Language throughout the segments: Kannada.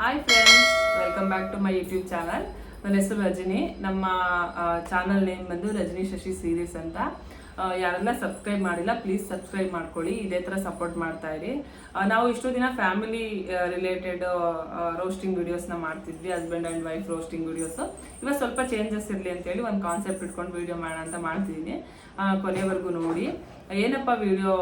Hi friends welcome back to my YouTube channel ನನ್ನ ಹೆಸರು ರಜನಿ. ನಮ್ಮ ಚಾನಲ್ ನೇಮ್ ಬಂದು ರಜನಿ ಶಶಿ ಸೀರೀಸ್ ಅಂತ. ಯಾರೆಲ್ಲ ಸಬ್ಸ್ಕ್ರೈಬ್ ಮಾಡಿಲ್ಲ ಪ್ಲೀಸ್ ಸಬ್ಸ್ಕ್ರೈಬ್ ಮಾಡ್ಕೊಳ್ಳಿ. ಇದೇ ಥರ ಸಪೋರ್ಟ್ ಮಾಡ್ತಾ ಇರಿ. ನಾವು ಇಷ್ಟು ದಿನ ಫ್ಯಾಮಿಲಿ ರಿಲೇಟೆಡ್ ರೋಸ್ಟಿಂಗ್ ವಿಡಿಯೋಸ್ನ ಮಾಡ್ತಿದ್ವಿ husband and wife roasting videos ಇವಾಗ ಸ್ವಲ್ಪ ಚೇಂಜಸ್ ಇರಲಿ ಅಂತೇಳಿ ಒಂದು ಕಾನ್ಸೆಪ್ಟ್ ಇಟ್ಕೊಂಡು ವಿಡಿಯೋ ಮಾಡೋಣ ಅಂತ ಮಾಡ್ತಿದ್ದೀನಿ ಕೊನೆವರೆಗೂ ನೋಡಿ. ಏನಪ್ಪ ವಿಡಿಯೋ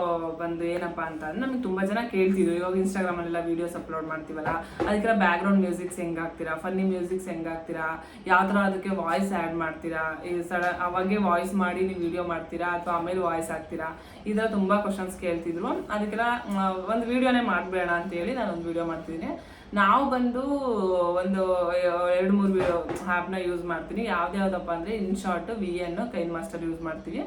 ಬಂದು ಏನಪ್ಪ ಅಂತ ಅಂದ್ರೆ ನಮಗೆ ತುಂಬ ಜನ ಕೇಳ್ತಿದ್ರು. ಇವಾಗ ಇನ್ಸ್ಟಾಗ್ರಾಮಲ್ಲೆಲ್ಲ ವೀಡಿಯೋಸ್ ಅಪ್ಲೋಡ್ ಮಾಡ್ತೀವಲ್ಲ, ಅದಕ್ಕೆಲ್ಲ ಬ್ಯಾಕ್ಗ್ರೌಂಡ್ ಮ್ಯೂಸಿಕ್ಸ್ ಹೆಂಗೆ ಹಾಕ್ತೀರಾ? ಫನ್ನಿ ಮ್ಯೂಸಿಕ್ಸ್ ಹೆಂಗೆ ಹಾಕ್ತೀರಾ? ಯಾವ ಥರ ಅದಕ್ಕೆ ವಾಯ್ಸ್ ಆ್ಯಡ್ ಮಾಡ್ತೀರಾ? ಸಡ ಅವಾಗೆ ವಾಯ್ಸ್ ಮಾಡಿ ನೀವು ವಿಡಿಯೋ ಮಾಡ್ತೀರಾ? ಅಥವಾ ಆಮೇಲೆ ವಾಯ್ಸ್ ಹಾಕ್ತೀರಾ? ಈ ಥರ ತುಂಬ ಕ್ವಶನ್ಸ್ ಕೇಳ್ತಿದ್ರು. ಅದಕ್ಕೆಲ್ಲ ಒಂದು ವಿಡಿಯೋನೇ ಮಾಡಬೇಡ ಅಂತೇಳಿ ನಾನು ಒಂದು ವಿಡಿಯೋ ಮಾಡ್ತಿದ್ದೀನಿ. ನಾವು ಬಂದು ಒಂದು ಎರಡು, ಮೂರು ವಿಡಿಯೋ ಆ್ಯಪ್ನ ಯೂಸ್ ಮಾಡ್ತೀನಿ. ಯಾವ್ದ್ಯಾವ್ದಪ್ಪ ಅಂದರೆ InShot V N KineMaster use ಮಾಡ್ತೀವಿ.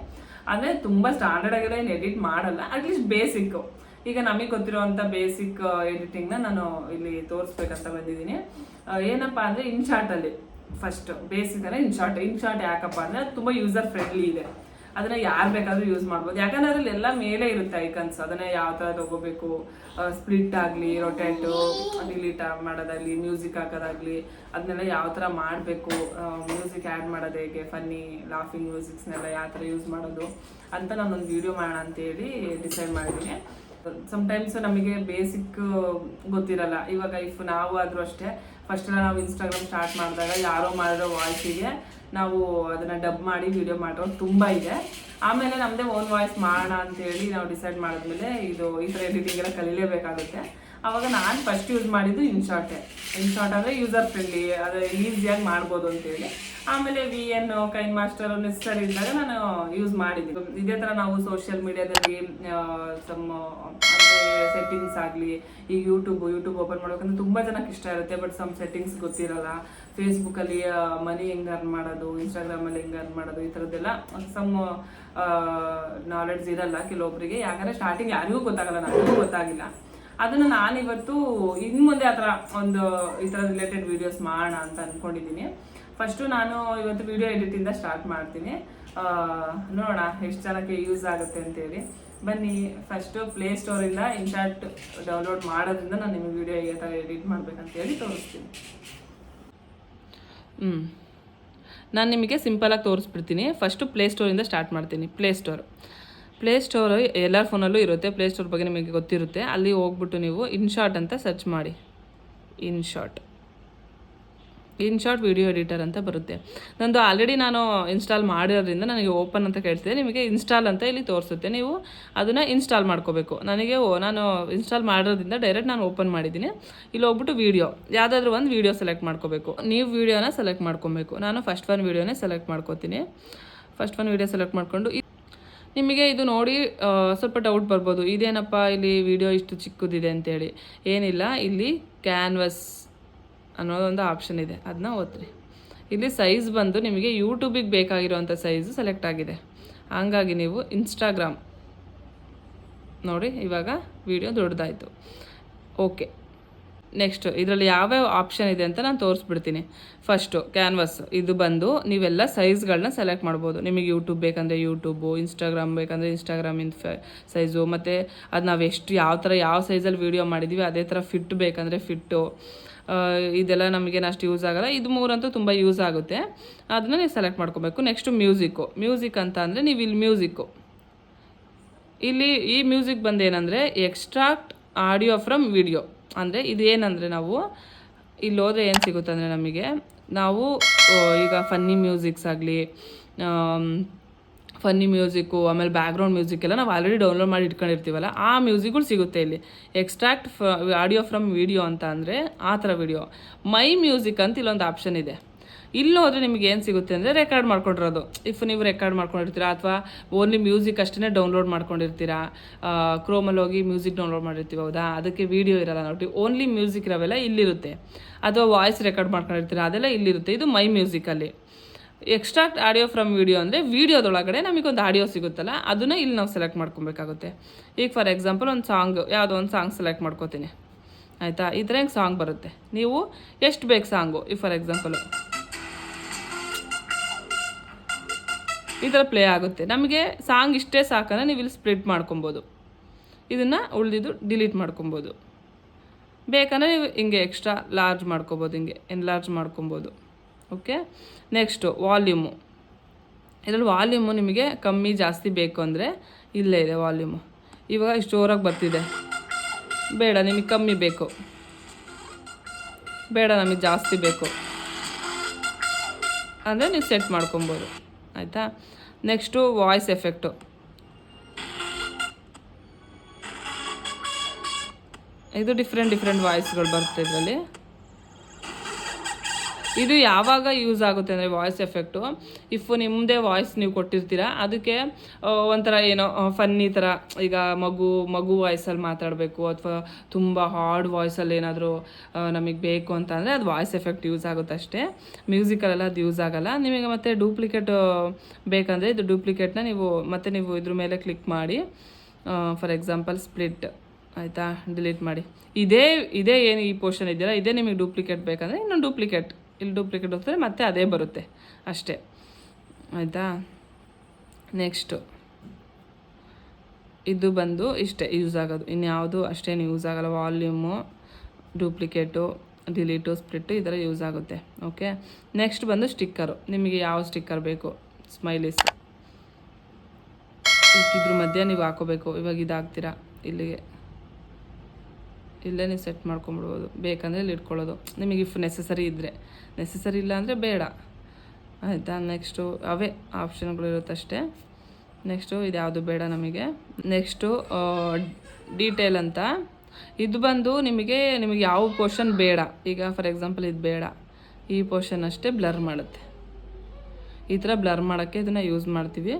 ಅಂದರೆ ತುಂಬ ಸ್ಟ್ಯಾಂಡರ್ಡ್ ಆಗಿರೋ ಏನು ಎಡಿಟ್ ಮಾಡಲ್ಲ ಅಟ್ಲೀಸ್ಟ್ ಬೇಸಿಕ್ಕು ಈಗ ನಮಗೆ ಗೊತ್ತಿರೋವಂಥ ಬೇಸಿಕ್ ಎಡಿಟಿಂಗ್ನ ನಾನು ಇಲ್ಲಿ ತೋರಿಸ್ಬೇಕಂತ ಬಂದಿದ್ದೀನಿ. ಏನಪ್ಪ ಅಂದರೆ ಇನ್ಶಾರ್ಟಲ್ಲಿ ಫಸ್ಟ್ ಬೇಸಿಕ್ ಅಂದರೆ ಇನ್ಶಾರ್ಟ್ ಇನ್ಶಾರ್ಟ್ ಯಾಕಪ್ಪ ಅಂದರೆ ಅದು ತುಂಬ ಯೂಸರ್ ಫ್ರೆಂಡ್ಲಿ ಇದೆ. ಅದನ್ನ ಯಾರು ಬೇಕಾದ್ರೂ ಯೂಸ್ ಮಾಡ್ಬೋದು. ಯಾಕಂದ್ರೆ ಅದ್ರಲ್ಲಿ ಎಲ್ಲ ಮೇಲೆ ಇರುತ್ತೆ ಐಕನ್ಸ್ ಅದನ್ನ ಯಾವ ಥರ ತಗೋಬೇಕು? ಸ್ಪ್ಲಿಟ್ ಆಗಲಿ ರೊಟೇಟು ಡಿಲೀಟ್ ಮಾಡೋದಾಗ್ಲಿ ಮ್ಯೂಸಿಕ್ ಹಾಕೋದಾಗ್ಲಿ ಅದನ್ನೆಲ್ಲ ಯಾವ ಥರ ಮಾಡಬೇಕು? ಮ್ಯೂಸಿಕ್ ಆ್ಯಡ್ ಮಾಡೋದು ಹೇಗೆ? ಫನ್ನಿ ಲಾಫಿಂಗ್ ಮ್ಯೂಸಿಕ್ಸ್ನೆಲ್ಲ ಯಾವ ಥರ ಯೂಸ್ ಮಾಡೋದು? ಅಂತ ನಾನೊಂದು ವಿಡಿಯೋ ಮಾಡೋಣ ಅಂತೇಳಿ ಡಿಸೈಡ್ ಮಾಡಿದ್ದೀನಿ ಸಮ್ಟೈಮ್ಸ್ ನಮಗೆ ಬೇಸಿಕ್ ಗೊತ್ತಿರಲ್ಲ. ಇವಾಗ ಇಫ್ ನಾವು ಆದರೂ ಅಷ್ಟೇ ಫಸ್ಟ್ ಎಲ್ಲ ನಾವು ಇನ್ಸ್ಟಾಗ್ರಾಮ್ ಸ್ಟಾರ್ಟ್ ಮಾಡಿದಾಗ ಯಾರೋ ಮಾಡಿರೋ ವಾಯ್ಸಿಗೆ ನಾವು ಅದನ್ನು ಡಬ್ ಮಾಡಿ ವಿಡಿಯೋ ಮಾಡೋದು ತುಂಬ ಇದೆ. ಆಮೇಲೆ ನಮ್ಮದೇ ಓನ್ ವಾಯ್ಸ್ ಮಾಡೋಣ ಅಂತೇಳಿ ನಾವು ಡಿಸೈಡ್ ಮಾಡಿದ್ಮೇಲೆ ಇದು ಈ ಥರ ಎಡಿಟಿಂಗ್ ಎಲ್ಲ ಕಲೀಲೇಬೇಕಾಗುತ್ತೆ. ಆವಾಗ ನಾನು ಫಸ್ಟ್ ಯೂಸ್ ಮಾಡಿದ್ದು ಇನ್ಶಾರ್ಟೆ ಇನ್ಶಾರ್ಟ್ ಅಂದರೆ ಯೂಸರ್ ಫ್ರೆಂಡ್ಲಿ ಅದು ಈಸಿಯಾಗಿ ಮಾಡ್ಬೋದು ಅಂತೇಳಿ. ಆಮೇಲೆ V N KineMaster necessary ಇದ್ದಾಗ ನಾನು ಯೂಸ್ ಮಾಡಿದ್ದೆ. ಇದೇ ಥರ ನಾವು ಸೋಷಿಯಲ್ ಮೀಡಿಯಾದಲ್ಲಿ ಸಮ್ ಸೆಟ್ಟಿಂಗ್ಸ್ ಆಗಲಿ, ಈಗ ಯೂಟ್ಯೂಬ್ ಯೂಟ್ಯೂಬ್ ಓಪನ್ ಮಾಡ್ಬೇಕಂದ್ರೆ ತುಂಬ ಜನಕ್ಕೆ ಇಷ್ಟ ಇರುತ್ತೆ ಬಟ್ ಸಮ್ ಸೆಟ್ಟಿಂಗ್ಸ್ ಗೊತ್ತಿರಲ್ಲ. ಫೇಸ್ಬುಕ್ಕಲ್ಲಿ ಮನಿ ಹೆಂಗೆ ಅರ್ನ್ ಮಾಡೋದು ಇನ್ಸ್ಟಾಗ್ರಾಮಲ್ಲಿ ಹೆಂಗೆ ಅರ್ನ್ ಮಾಡೋದು, ಈ ಥರದ್ದೆಲ್ಲ ಸಮ್ ನಾಲೆಡ್ಜ್ ಇರಲ್ಲ ಕೆಲವೊಬ್ಬರಿಗೆ ಯಾಕಂದರೆ ಸ್ಟಾರ್ಟಿಂಗ್ ಯಾರಿಗೂ ಗೊತ್ತಾಗಲ್ಲ ನನಗೂ ಗೊತ್ತಾಗಿಲ್ಲ. ಅದನ್ನು ನಾನಿವತ್ತು ಇನ್ನು ಮುಂದೆ ಆ ಥರ ಒಂದು ಈ ಥರ ರಿಲೇಟೆಡ್ ವೀಡಿಯೋಸ್ ಮಾಡೋಣ ಅಂತ ಅಂದ್ಕೊಂಡಿದ್ದೀನಿ ಫಸ್ಟು ನಾನು ಇವತ್ತು ವಿಡಿಯೋ ಎಡಿಟಿಂದ ಸ್ಟಾರ್ಟ್ ಮಾಡ್ತೀನಿ. ನೋಡೋಣ ಎಷ್ಟು ಜನಕ್ಕೆ ಯೂಸ್ ಆಗುತ್ತೆ ಅಂತೇಳಿ. ಬನ್ನಿ, ಫಸ್ಟು ಪ್ಲೇ ಸ್ಟೋರಿಂದ ಇನ್ಶಾರ್ಟ್ ಡೌನ್ಲೋಡ್ ಮಾಡೋದ್ರಿಂದ ನಾನು ನಿಮಗೆ ವಿಡಿಯೋ ಯಾವ ಥರ ಎಡಿಟ್ ಮಾಡ್ಬೇಕಂತೇಳಿ ತೋರಿಸ್ತೀನಿ. ಹ್ಞೂ ನಾನು ನಿಮಗೆ ಸಿಂಪಲಾಗಿ ತೋರಿಸ್ಬಿಡ್ತೀನಿ. ಫಸ್ಟು ಪ್ಲೇ ಸ್ಟೋರಿಂದ ಸ್ಟಾರ್ಟ್ ಮಾಡ್ತೀನಿ. ಪ್ಲೇ ಸ್ಟೋರ್ ಪ್ಲೇ ಸ್ಟೋರ್ ಎಲ್ಲರ ಫೋನಲ್ಲೂ ಇರುತ್ತೆ. ಪ್ಲೇ ಸ್ಟೋರ್ ಬಗ್ಗೆ ನಿಮಗೆ ಗೊತ್ತಿರುತ್ತೆ. ಅಲ್ಲಿ ಹೋಗ್ಬಿಟ್ಟು ನೀವು ಇನ್ಶಾರ್ಟ್ ಅಂತ ಸರ್ಚ್ ಮಾಡಿ. ಇನ್ಶಾರ್ಟ್ ಇನ್ಶಾರ್ಟ್ ವಿಡಿಯೋ ಎಡಿಟರ್ ಅಂತ ಬರುತ್ತೆ. ನಂದು ಆಲ್ರೆಡಿ ನಾನು ಇನ್ಸ್ಟಾಲ್ ಮಾಡಿರೋದ್ರಿಂದ ನನಗೆ ಓಪನ್ ಅಂತ ಕೇಳ್ತಿದೆ. ನಿಮಗೆ ಇನ್ಸ್ಟಾಲ್ ಅಂತ ಇಲ್ಲಿ ತೋರಿಸುತ್ತೆ. ನೀವು ಅದನ್ನು ಇನ್ಸ್ಟಾಲ್ ಮಾಡ್ಕೋಬೇಕು. ನನಗೆ ನಾನು ಇನ್ಸ್ಟಾಲ್ ಮಾಡಿರೋದ್ರಿಂದ ಡೈರೆಕ್ಟ್ ನಾನು ಓಪನ್ ಮಾಡಿದ್ದೀನಿ. ಇಲ್ಲಿ ಹೋಗ್ಬಿಟ್ಟು ವೀಡಿಯೋ. ಯಾವುದಾದ್ರೂ ಒಂದು ವೀಡಿಯೋ ಸೆಲೆಕ್ಟ್ ಮಾಡ್ಕೋಬೇಕು. ನೀವು ವೀಡಿಯೋನ ಸೆಲೆಕ್ಟ್ ಮಾಡ್ಕೊಬೇಕು. ನಾನು ಫಸ್ಟ್ ಒನ್ ವೀಡಿಯೋನೇ ಸೆಲೆಕ್ಟ್ ಮಾಡ್ಕೋತೀನಿ. ಫಸ್ಟ್ ಒನ್ ವೀಡಿಯೋ ಸೆಲೆಕ್ಟ್ ಮಾಡಿಕೊಂಡು ನಿಮಗೆ ಇದು ನೋಡಿ ಸ್ವಲ್ಪ ಡೌಟ್ ಬರ್ಬೋದು. ಇದೇನಪ್ಪ ಇಲ್ಲಿ ವಿಡಿಯೋ ಇಷ್ಟು ಚಿಕ್ಕದಿದೆ ಅಂತೇಳಿ. ಏನಿಲ್ಲ. ಇಲ್ಲಿ ಕ್ಯಾನ್ವಸ್ ಅನ್ನೋದೊಂದು ಆಪ್ಷನ್ ಇದೆ. ಅದನ್ನ ಒತ್ತಿರಿ ಇಲ್ಲಿ ಸೈಜ್ ಬಂದು ನಿಮಗೆ ಯೂಟ್ಯೂಬಿಗೆ ಬೇಕಾಗಿರುವಂಥ ಸೈಜು ಸೆಲೆಕ್ಟ್ ಆಗಿದೆ. ಹಂಗಾಗಿ ನೀವು ಇನ್ಸ್ಟಾಗ್ರಾಮ್ ನೋಡಿ, ಇವಾಗ ವಿಡಿಯೋ ದೊಡ್ಡದಾಯಿತು. ಓಕೆ ನೆಕ್ಸ್ಟ್ ಇದರಲ್ಲಿ ಯಾವ್ಯಾವ ಆಪ್ಷನ್ ಇದೆ ಅಂತ ನಾನು ತೋರಿಸ್ಬಿಡ್ತೀನಿ. ಫಸ್ಟು ಕ್ಯಾನ್ವಸ್ ಇದು ಬಂದು ನೀವೆಲ್ಲ ಸೈಜ್ಗಳನ್ನ ಸೆಲೆಕ್ಟ್ ಮಾಡ್ಬೋದು. ನಿಮಗೆ ಯೂಟ್ಯೂಬ್ ಬೇಕಂದರೆ ಯೂಟ್ಯೂಬು ಇನ್ಸ್ಟಾಗ್ರಾಮ್ ಬೇಕಂದರೆ ಇನ್ಸ್ಟಾಗ್ರಾಮಿಂದ ಫೆ ಸೈಜು ಮತ್ತು ಅದು ನಾವು ಎಷ್ಟು, ಯಾವ ಥರ ಯಾವ ಸೈಜಲ್ಲಿ ವೀಡಿಯೋ ಮಾಡಿದ್ದೀವಿ ಅದೇ ಥರ ಫಿಟ್ ಬೇಕಂದರೆ ಫಿಟ್ಟು ಇದೆಲ್ಲ ನಮಗೇನು ಅಷ್ಟು ಯೂಸ್ ಆಗಲ್ಲ. ಇದು ಮೂರಂತೂ ತುಂಬ ಯೂಸ್ ಆಗುತ್ತೆ. ಅದನ್ನ ನೀವು ಸೆಲೆಕ್ಟ್ ಮಾಡ್ಕೋಬೇಕು. ನೆಕ್ಸ್ಟು ಮ್ಯೂಸಿಕ್ಕು ಮ್ಯೂಸಿಕ್ ಅಂತ ಅಂದರೆ ನೀವು ಇಲ್ಲಿ ಮ್ಯೂಸಿಕ್ಕು ಇಲ್ಲಿ ಈ ಮ್ಯೂಸಿಕ್ ಬಂದೇನೆಂದರೆ ಎಕ್ಸ್ಟ್ರಾಕ್ಟ್ ಆಡಿಯೋ ಫ್ರಮ್ ವಿಡಿಯೋ ಅಂದರೆ ಇದು ಏನಂದರೆ ನಾವು ಇಲ್ಲಿ ಹೋದರೆ ಏನು ಸಿಗುತ್ತೆ ಅಂದರೆ ನಮಗೆ ನಾವು ಈಗ ಫನ್ನಿ ಮ್ಯೂಸಿಕ್ಸ್ ಆಗಲಿ ಫನ್ನಿ ಮ್ಯೂಸಿಕ್ಕು ಆಮೇಲೆ ಬ್ಯಾಕ್ಗ್ರೌಂಡ್ ಮ್ಯೂಸಿಕ್ ಎಲ್ಲ ನಾವು ಆಲ್ರೆಡಿ ಡೌನ್ಲೋಡ್ ಮಾಡಿ ಇಟ್ಕೊಂಡಿರ್ತೀವಲ್ಲ, ಆ ಮ್ಯೂಸಿಕ್ಗಳು ಸಿಗುತ್ತೆ ಇಲ್ಲಿ. ಎಕ್ಸ್ಟ್ರಾಕ್ಟ್ ಫ ಆಡಿಯೋ ಫ್ರಮ್ ವಿಡಿಯೋ ಅಂತ ಅಂದರೆ ಆ ಥರ ವಿಡಿಯೋ ಮೈ ಮ್ಯೂಸಿಕ್ ಅಂತ ಇಲ್ಲೊಂದು ಆಪ್ಷನ್ ಇದೆ. ಇಲ್ಲಿ ಹೋದರೆ ನಿಮಗೆ ಏನು ಸಿಗುತ್ತೆ ಅಂದರೆ ರೆಕಾರ್ಡ್ ಮಾಡ್ಕೊಂಡಿರೋದು. ಇಫ್ ನೀವು ರೆಕಾರ್ಡ್ ಮಾಡ್ಕೊಂಡಿರ್ತೀರಾ ಅಥವಾ ಓನ್ಲಿ ಮ್ಯೂಸಿಕ್ ಅಷ್ಟೇ ಡೌನ್ಲೋಡ್ ಮಾಡ್ಕೊಂಡಿರ್ತೀರಾ ಕ್ರೋಮಲ್ಲಿ ಹೋಗಿ ಮ್ಯೂಸಿಕ್ ಡೌನ್ಲೋಡ್ ಮಾಡಿರ್ತೀವಿ, ಹೌದಾ? ಅದಕ್ಕೆ ವೀಡಿಯೋ ಇರಲ್ಲ ನೋಡಿ ಓನ್ಲಿ ಮ್ಯೂಸಿಕ್ ಇರೋವೆಲ್ಲ ಇಲ್ಲಿರುತ್ತೆ. ಅಥವಾ ವಾಯ್ಸ್ ರೆಕಾರ್ಡ್ ಮಾಡ್ಕೊಂಡಿರ್ತೀರಾ, ಅದೆಲ್ಲ ಇಲ್ಲಿರುತ್ತೆ. ಇದು ಮೈ ಮ್ಯೂಸಿಕಲ್ಲಿ ಎಕ್ಸ್ಟ್ರಾಕ್ಟ್ ಆಡಿಯೋ ಫ್ರಮ್ ವಿಡಿಯೋ ಅಂದರೆ ವೀಡಿಯೋದೊಳಗಡೆ ನಮಗೊಂದು ಆಡಿಯೋ ಸಿಗುತ್ತಲ್ಲ, ಅದನ್ನು ಇಲ್ಲಿ ನಾವು ಸೆಲೆಕ್ಟ್ ಮಾಡ್ಕೊಬೇಕಾಗುತ್ತೆ. ಈಗ ಫಾರ್ ಎಕ್ಸಾಂಪಲ್ ಒಂದು ಸಾಂಗ್, ಯಾವುದೋ ಒಂದು ಸಾಂಗ್ ಸೆಲೆಕ್ಟ್ ಮಾಡ್ಕೋತೀನಿ. ಆಯಿತಾ? ಈ ಥರ ಹೆಂಗೆ ಸಾಂಗ್ ಬರುತ್ತೆ? ನೀವು ಎಷ್ಟು ಬೇಕು ಸಾಂಗು? ಈ ಫಾರ್ ಎಕ್ಸಾಂಪಲು. ಈ ಥರ ಪ್ಲೇ ಆಗುತ್ತೆ. ನಮಗೆ ಸಾಂಗ್ ಇಷ್ಟೇ ಸಾಕನ್ನು ನೀವು ಇಲ್ಲಿ ಸ್ಪ್ಲಿಟ್ ಮಾಡ್ಕೊಬೋದು. ಇದನ್ನು ಉಳಿದಿದ್ದು ಡಿಲೀಟ್ ಮಾಡ್ಕೊಬೋದು. ಬೇಕಂದರೆ ನೀವು ಹಿಂಗೆ ಎಕ್ಸ್ಟ್ರಾ ಲಾರ್ಜ್ ಮಾಡ್ಕೊಬೋದು, ಹಿಂಗೆ ಎನ್ಲಾರ್ಜ್ ಮಾಡ್ಕೊಬೋದು. ಓಕೆ ನೆಕ್ಸ್ಟು ವಾಲ್ಯೂಮು ಇದರಲ್ಲಿ ವಾಲ್ಯೂಮು ನಿಮಗೆ ಕಮ್ಮಿ ಜಾಸ್ತಿ ಬೇಕು ಅಂದರೆ ಇಲ್ಲೇ ಇದೆ ವಾಲ್ಯೂಮು ಇವಾಗ ಇಷ್ಟು ಜೋರಾಗಿ ಬರ್ತಿದೆ. ಬೇಡ, ನಿಮಗೆ ಕಮ್ಮಿ ಬೇಕು. ಬೇಡ, ನಮಗೆ ಜಾಸ್ತಿ ಬೇಕು. ಅಂದರೆ ನೀವು ಸೆಟ್ ಮಾಡ್ಕೊಬೋದು. ಆಯಿತಾ? ನೆಕ್ಸ್ಟು ವಾಯ್ಸ್ ಎಫೆಕ್ಟು ಇದು ಡಿಫ್ರೆಂಟ್ ಡಿಫ್ರೆಂಟ್ ವಾಯ್ಸ್ಗಳು ಬರುತ್ತೆ ಇದರಲ್ಲಿ. ಇದು ಯಾವಾಗ ಯೂಸ್ ಆಗುತ್ತೆ ಅಂದರೆ ವಾಯ್ಸ್ ಎಫೆಕ್ಟು ಇಫ್ ನಿಮ್ಮದೇ ವಾಯ್ಸ್ ನೀವು ಕೊಟ್ಟಿರ್ತೀರ, ಅದಕ್ಕೆ ಒಂಥರ ಏನೋ ಫನ್ನಿ ಥರ ಈಗ ಮಗು ಮಗು ವಾಯ್ಸಲ್ಲಿ ಮಾತಾಡಬೇಕು, ಅಥವಾ ತುಂಬ ಹಾರ್ಡ್ ವಾಯ್ಸಲ್ಲಿ ಏನಾದರೂ ನಮಗೆ ಬೇಕು ಅಂತ ಅಂದರೆ ಅದು ವಾಯ್ಸ್ ಎಫೆಕ್ಟ್ ಯೂಸ್ ಆಗುತ್ತೆ ಅಷ್ಟೇ. ಮ್ಯೂಸಿಕಲ್ಲೆಲ್ಲ ಅದು ಯೂಸ್ ಆಗಲ್ಲ. ನಿಮಗೆ ಮತ್ತೆ ಡೂಪ್ಲಿಕೇಟ್ ಬೇಕಂದರೆ ಇದು ಡೂಪ್ಲಿಕೇಟ್ನ ನೀವು, ಮತ್ತೆ ನೀವು ಇದ್ರ ಮೇಲೆ ಕ್ಲಿಕ್ ಮಾಡಿ. ಫಾರ್ ಎಕ್ಸಾಂಪಲ್ ಸ್ಪ್ಲಿಟ್ ಆಯಿತಾ? ಡಿಲೀಟ್ ಮಾಡಿ. ಇದೇ ಇದೇ ಏನು ಈ ಪೋರ್ಷನ್ ಇದೆಯಲ್ಲ ಇದೇ ನಿಮಗೆ ಡೂಪ್ಲಿಕೇಟ್ ಬೇಕಂದರೆ ಇನ್ನೊಂದು ಡೂಪ್ಲಿಕೇಟ್ ಇಲ್ಲಿ ಡೂಪ್ಲಿಕೇಟ್ ಹೋಗ್ತದೆ, ಮತ್ತೆ ಅದೇ ಬರುತ್ತೆ. ಅಷ್ಟೇ. ಆಯಿತಾ? ನೆಕ್ಸ್ಟು ಇದು ಬಂದು ಇಷ್ಟೇ ಯೂಸ್ ಆಗೋದು. ಇನ್ಯಾವುದು ಅಷ್ಟೇನು ಯೂಸ್ ಆಗೋಲ್ಲ. ವಾಲ್ಯೂಮು ಡೂಪ್ಲಿಕೇಟು ಡಿಲೀಟು ಸ್ಪ್ಲಿಟ್ಟು ಈ ಥರ ಯೂಸ್ ಆಗುತ್ತೆ. ಓಕೆ ನೆಕ್ಸ್ಟ್ ಬಂದು ಸ್ಟಿಕ್ಕರು ನಿಮಗೆ ಯಾವ ಸ್ಟಿಕ್ಕರ್ ಬೇಕು? ಸ್ಮೈಲೀಸ್ ಇದ್ರ ಮಧ್ಯೆ ನೀವು ಹಾಕೋಬೇಕು. ಇವಾಗ ಇದಾಗ್ತೀರಾ? ಇಲ್ಲಿಗೆ. ಇಲ್ಲೇ ನೀವು ಸೆಟ್ ಮಾಡ್ಕೊಂಬಿಡ್ಬೋದು ಬೇಕಂದರೆ ಇಲ್ಲಿ ಇಟ್ಕೊಳ್ಳೋದು. ನಿಮಗೆ ಇಫ್ ನೆಸಸರಿ ಇದ್ದರೆ ನೆಸಸರಿ ಇಲ್ಲ ಅಂದರೆ ಬೇಡ. ಆಯಿತಾ? ನೆಕ್ಸ್ಟು ಅವೇ ಆಪ್ಷನ್ಗಳಿರುತ್ತಷ್ಟೇ ನೆಕ್ಸ್ಟು ಇದು ಯಾವುದು ಬೇಡ ನಮಗೆ? ನೆಕ್ಸ್ಟು ಡೀಟೇಲ್ ಅಂತ. ಇದು ಬಂದು ನಿಮಗೆ ನಿಮಗೆ ಯಾವ ಪೋರ್ಷನ್ ಬೇಡ. ಈಗ ಫಾರ್ ಎಕ್ಸಾಂಪಲ್ ಇದು ಬೇಡ. ಈ ಪೋರ್ಷನ್ ಅಷ್ಟೇ ಬ್ಲರ್ ಮಾಡುತ್ತೆ. ಈ ಥರ ಬ್ಲರ್ ಮಾಡೋಕ್ಕೆ ಇದನ್ನು ಯೂಸ್ ಮಾಡ್ತೀವಿ.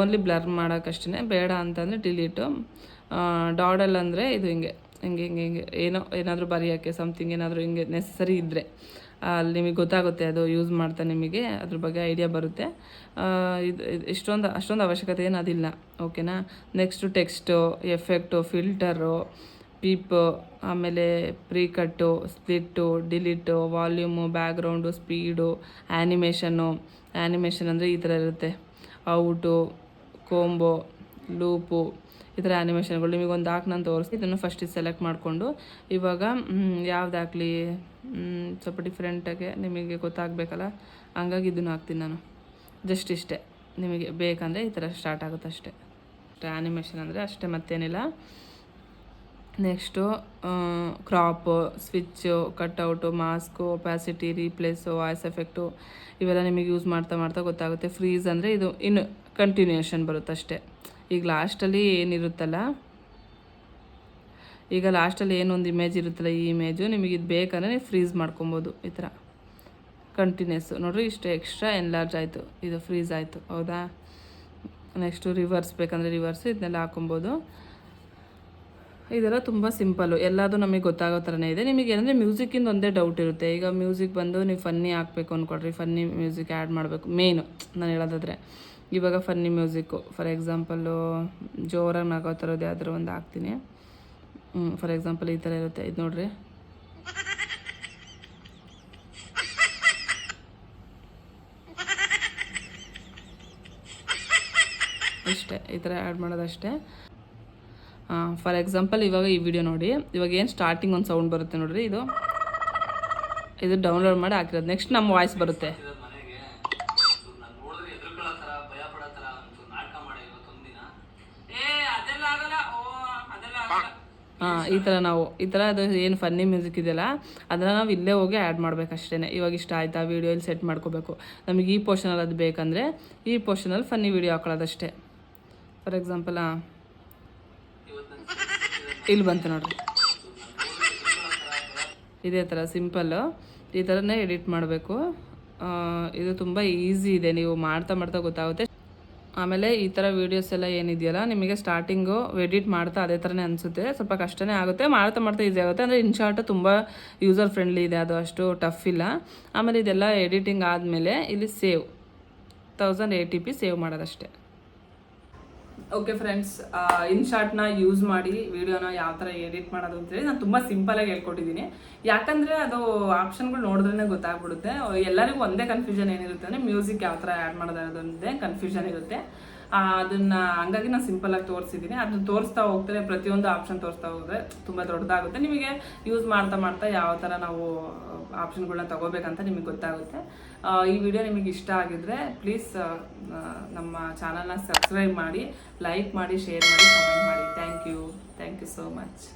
ಓನ್ಲಿ ಬ್ಲರ್ ಮಾಡೋಕ್ಕಷ್ಟೇ ಬೇಡ ಅಂತಂದರೆ ಡಿಲೀಟು ಡಾಡಲ್ ಅಂದರೆ ಇದು ಹಿಂಗೆ. ಹಿಂಗೆ ಹಿಂಗೆ ಹಿಂಗೆ, ಏನೋ, ಏನಾದರೂ ಬರೆಯೋಕ್ಕೆ ಸಮಥಿಂಗ್ ಏನಾದರೂ ಹಿಂಗೆ ನೆಸಸರಿ ಇದ್ದರೆ ಅಲ್ಲಿ ನಿಮಗೆ ಗೊತ್ತಾಗುತ್ತೆ ಅದು ಯೂಸ್ ಮಾಡ್ತಾ ನಿಮಗೆ, ಅದ್ರ ಬಗ್ಗೆ ಐಡಿಯಾ ಬರುತ್ತೆ. ಇದು ಇಷ್ಟೊಂದು, ಅಷ್ಟೊಂದು ಅವಶ್ಯಕತೆ ಏನು ಅದಿಲ್ಲ ಓಕೆನಾ next text effect filter PIP ಆಮೇಲೆ precut split delete volume background speed animation animation ಅಂದರೆ ಈ ಥರ ಇರುತ್ತೆ. ಔಟು ಕೋಂಬೋ ಲೂಪು ಈ ಥರ ಆ್ಯನಿಮೇಷನ್ಗಳು ನಿಮಗೆ ಒಂದು ಹಾಕಿ ನಾನು ತೋರಿಸಿ, ಇದನ್ನು ಫಸ್ಟ್ ಸೆಲೆಕ್ಟ್ ಮಾಡಿಕೊಂಡು, ಇವಾಗ ಯಾವ್ದು ಸ್ವಲ್ಪ ಡಿಫ್ರೆಂಟಾಗೆ ನಿಮಗೆ ಗೊತ್ತಾಗಬೇಕಲ್ಲ? ಹಂಗಾಗಿ ಇದನ್ನು ಹಾಕ್ತೀನಿ ನಾನು. ಜಸ್ಟ್ ಇಷ್ಟೇ. ನಿಮಗೆ ಬೇಕಂದರೆ ಈ ಥರ ಸ್ಟಾರ್ಟ್ ಆಗುತ್ತೆ ಅಷ್ಟೇ. ಆ್ಯನಿಮೇಷನ್ ಅಂದರೆ ಅಷ್ಟೇ, ಮತ್ತೇನಿಲ್ಲ. Next crop switch cutout mask opacity replace voice effect ಇವೆಲ್ಲ ನಿಮಗೆ ಯೂಸ್ ಮಾಡ್ತಾ ಮಾಡ್ತಾ ಗೊತ್ತಾಗುತ್ತೆ. ಫ್ರೀಸ್ ಅಂದರೆ ಇದು ಇನ್ನು ಕಂಟಿನ್ಯೂಯೇಷನ್ ಬರುತ್ತೆ ಅಷ್ಟೇ. ಈಗ ಲಾಸ್ಟಲ್ಲಿ ಏನಿರುತ್ತಲ್ಲ? ಈಗ ಲಾಸ್ಟಲ್ಲಿ ಏನೊಂದು ಇಮೇಜ್ ಇರುತ್ತಲ್ಲ ಈ ಇಮೇಜು ನಿಮಗೆ ಇದು ಬೇಕಂದರೆ ನೀವು ಫ್ರೀಸ್ ಮಾಡ್ಕೊಬೋದು ಈ ಥರ. ಕಂಟಿನ್ಯೂಸ್ ನೋಡ್ರಿ, ಇಷ್ಟು ಎಕ್ಸ್ಟ್ರಾ ಎನ್ಲಾರ್ಜ್ ಆಯಿತು. ಇದು ಫ್ರೀಸ್ ಆಯಿತು. ಹೌದಾ? ನೆಕ್ಸ್ಟು ರಿವರ್ಸ್ ಬೇಕಂದರೆ ರಿವರ್ಸ್ ಇದನ್ನೆಲ್ಲ ಹಾಕೊಬೋದು. ಇದೆಲ್ಲ ತುಂಬ ಸಿಂಪಲ್ಲು ಎಲ್ಲದೂ ನಮಗೆ ಗೊತ್ತಾಗೋ ಥರನೇ ಇದೆ. ನಿಮಗೆ ಏನಂದರೆ ಮ್ಯೂಸಿಕ್ಕಿಂದ ಒಂದೇ ಡೌಟ್ ಇರುತ್ತೆ. ಈಗ ಮ್ಯೂಸಿಕ್ ಬಂದು ನೀವು ಫನ್ನಿ ಹಾಕಬೇಕು ಅಂದ್ಕೊಡ್ರಿ ಫನ್ನಿ ಮ್ಯೂಸಿಕ್ ಆ್ಯಡ್ ಮಾಡಬೇಕು. ಮೇಯ್ನು ನಾನು ಹೇಳೋದಾದರೆ. ಇವಾಗ ಫನ್ನಿ ಮ್ಯೂಸಿಕ್ಕು ಫಾರ್ ಎಕ್ಸಾಂಪಲ್ಲು ಜೋರಾಗಿ ನಗೋ ಥರದ್ದು ಯಾವ್ದಾರು ಒಂದು ಹಾಕ್ತೀನಿ. ಫಾರ್ ಎಕ್ಸಾಂಪಲ್ ಈ ಥರ ಇರುತ್ತೆ, ಇದು ನೋಡ್ರಿ. ಅಷ್ಟೇ, ಈ ಥರ ಆ್ಯಡ್ ಮಾಡೋದಷ್ಟೇ. ಫಾರ್ ಎಕ್ಸಾಂಪಲ್ ಇವಾಗ ಈ ವಿಡಿಯೋ ನೋಡಿ, ಇವಾಗ ಏನು ಸ್ಟಾರ್ಟಿಂಗ್ ಒಂದು ಸೌಂಡ್ ಬರುತ್ತೆ ನೋಡ್ರಿ ಇದು. ಇದು ಡೌನ್ಲೋಡ್ ಮಾಡಿ ಹಾಕಿರೋದು. ನೆಕ್ಸ್ಟ್ ನಮ್ಮ ವಾಯ್ಸ್ ಬರುತ್ತೆ ಮನೆಗೆ ನಾನು ನೋಡಿದ್ರೆ ಎದುರುಕೊಳ್ಳೋ ಥರ ಭಯ ಪಡೋ ಥರ ಒಂದು ನಾಟಕ ಮಾಡಿ ಇವತ್ತೊಂದಿನ ಹಾಂ ಈ ಥರ ನಾವು, ಈ ಥರ ಅದು ಏನು ಫನ್ನಿ ಮ್ಯೂಸಿಕ್ ಇದೆಯಲ್ಲ, ಅದನ್ನು ನಾವು ಇಲ್ಲೇ ಹೋಗಿ ಆ್ಯಡ್ ಮಾಡಬೇಕಷ್ಟೇ ಇವಾಗ ಇಷ್ಟ ಆಯ್ತಾ ವೀಡಿಯೋ ಇಲ್ಲಿ ಸೆಟ್ ಮಾಡ್ಕೋಬೇಕು. ನಮಗೆ ಈ ಪೋರ್ಷನಲ್ಲಿ ಅದು ಬೇಕಂದರೆ ಈ ಪೋರ್ಷನಲ್ಲಿ ಫನ್ನಿ ವೀಡಿಯೋ ಹಾಕೊಳ್ಳೋದಷ್ಟೇ. ಫಾರ್ ಎಕ್ಸಾಂಪಲ್ ಇಲ್ಲಿ ಬಂತು ನೋಡ್ರಿ. ಇದೇ ಥರ ಸಿಂಪಲ್ಲು ಈ ಥರನೇ ಎಡಿಟ್ ಮಾಡಬೇಕು. ಇದು ತುಂಬ ಈಸಿ ಇದೆ. ನೀವು ಮಾಡ್ತಾ ಮಾಡ್ತಾ ಗೊತ್ತಾಗುತ್ತೆ. ಆಮೇಲೆ ಈ ಥರ ವೀಡಿಯೋಸ್ ಎಲ್ಲ ಏನಿದೆಯಲ್ಲ, ನಿಮಗೆ ಸ್ಟಾರ್ಟಿಂಗು ಎಡಿಟ್ ಮಾಡ್ತಾ ಅದೇ ಥರನೇ ಅನಿಸುತ್ತೆ. ಸ್ವಲ್ಪ ಕಷ್ಟನೇ ಆಗುತ್ತೆ. ಮಾಡ್ತಾ ಮಾಡ್ತಾ ಈಸಿ ಆಗುತ್ತೆ. ಅಂದರೆ ಇನ್ಶಾರ್ಟ್ ತುಂಬ ಯೂಸರ್ ಫ್ರೆಂಡ್ಲಿ ಇದೆ. ಅದು ಅಷ್ಟು ಟಫ್ ಇಲ್ಲ. ಆಮೇಲೆ ಇದೆಲ್ಲ ಎಡಿಟಿಂಗ್ ಆದಮೇಲೆ ಇಲ್ಲಿ save thousand eighty P save ಮಾಡೋದಷ್ಟೇ. Okay friends ಇನ್ಶಾರ್ಟ್ನ ಯೂಸ್ ಮಾಡಿ ವಿಡಿಯೋನ ಯಾವ ಥರ ಎಡಿಟ್ ಮಾಡೋದು ಅಂತೇಳಿ ನಾನು ತುಂಬ ಸಿಂಪಲಾಗಿ ಹೇಳ್ಕೊಟ್ಟಿದ್ದೀನಿ ಯಾಕಂದರೆ ಅದು ಆಪ್ಷನ್ಗಳು ನೋಡಿದ್ರೇ ಗೊತ್ತಾಗ್ಬಿಡುತ್ತೆ. ಎಲ್ಲರಿಗೂ ಒಂದೇ ಕನ್ಫ್ಯೂಷನ್ ಏನಿರುತ್ತೆ ಅಂದರೆ ಮ್ಯೂಸಿಕ್ ಯಾವ ಥರ ಆ್ಯಡ್ ಮಾಡೋದು ಅನ್ನೋದೊಂದೇ ಕನ್ಫ್ಯೂಷನ್ ಇರುತ್ತೆ. ಅದನ್ನ, ಹಂಗಾಗಿ ನಾನು ಸಿಂಪಲ್ ಆಗಿ ತೋರಿಸಿದ್ದೀನಿ ಅದನ್ನ ತೋರಿಸ್ತಾ ಹೋಗ್ತಾರೆ ಪ್ರತಿಯೊಂದು ಆಪ್ಷನ್ ತೋರಿಸ್ತಾ ಹೋದ್ರೆ ತುಂಬ ದೊಡ್ಡದಾಗುತ್ತೆ. ನಿಮಗೆ ಯೂಸ್ ಮಾಡ್ತಾ ಮಾಡ್ತಾ ಯಾವ ಥರ ನಾವು ಆಪ್ಷನ್ಗಳನ್ನ ತಗೋಬೇಕಂತ ನಿಮಗೆ ಗೊತ್ತಾಗುತ್ತೆ. ಈ ವಿಡಿಯೋ ನಿಮಗೆ ಇಷ್ಟ ಆಗಿದ್ರೆ ಪ್ಲೀಸ್ ನಮ್ಮ ಚಾನಲ್ನ ಸಬ್ಸ್ಕ್ರೈಬ್ ಮಾಡಿ ಲೈಕ್ ಮಾಡಿ ಶೇರ್ ಮಾಡಿ ಕಮೆಂಟ್ ಮಾಡಿ. Thank you thank you so much